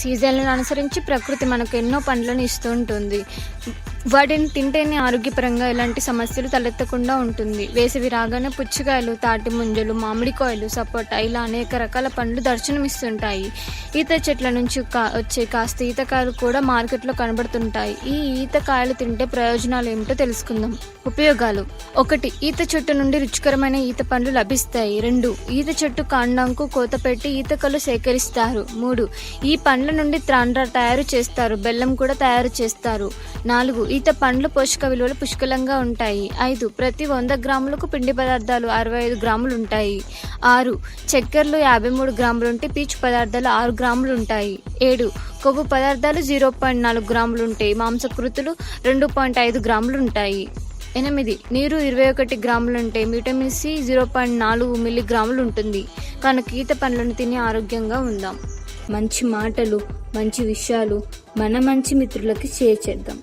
సీజన్లను అనుసరించి ప్రకృతి మనకు ఎన్నో పండ్లను ఇస్తూ ఉంటుంది. వాటిని తింటేనే ఆరోగ్యపరంగా ఎలాంటి సమస్యలు తలెత్తకుండా ఉంటుంది. వేసవి రాగానే పుచ్చకాయలు తాటి ముంజలు మామిడికాయలు సపోటా ఇలా అనేక రకాల పండ్లు దర్శనమిస్తుంటాయి. ఈత చెట్ల నుంచి కా వచ్చే కాస్త ఈతకాయలు కూడా మార్కెట్లో కనబడుతుంటాయి. ఈ ఈతకాయలు తింటే ప్రయోజనాలు ఏమిటో తెలుసుకుందాం. ఉపయోగాలు. ఒకటి ఈత చెట్టు నుండి రుచికరమైన ఈత పండ్లు లభిస్తాయి. రెండు ఈత చెట్టు కాండంకు కోత పెట్టి ఈతకలు సేకరిస్తారు. మూడు ఈ పండ్ల నుండి త్రాండ్ర తయారు చేస్తారు. బెల్లం కూడా తయారు చేస్తారు. నాలుగు ఈత పండ్లు పోషక విలువలు పుష్కలంగా ఉంటాయి. ఐదు ప్రతి వంద గ్రాములకు పిండి పదార్థాలు అరవై ఐదు గ్రాములు ఉంటాయి. ఆరు చక్కెరలు యాభై మూడు గ్రాములు ఉంటే పీచు పదార్థాలు ఆరు గ్రాములు ఉంటాయి. ఏడు కొవ్వు పదార్థాలు జీరో పాయింట్ నాలుగు గ్రాములు ఉంటాయి మాంసకృతులు రెండు పాయింట్ ఐదు గ్రాములు ఉంటాయి. ఎనిమిది నీరు ఇరవై ఒకటి గ్రాములు విటమిన్ సి జీరో పాయింట్ నాలుగు మిల్లీగ్రాములు ఉంటుంది. కనుక ఈత పండ్లను తిని ఆరోగ్యంగా ఉందాం. మంచి మాటలు మంచి విషయాలు మన మంచి మిత్రులకి షేర్ చేద్దాం.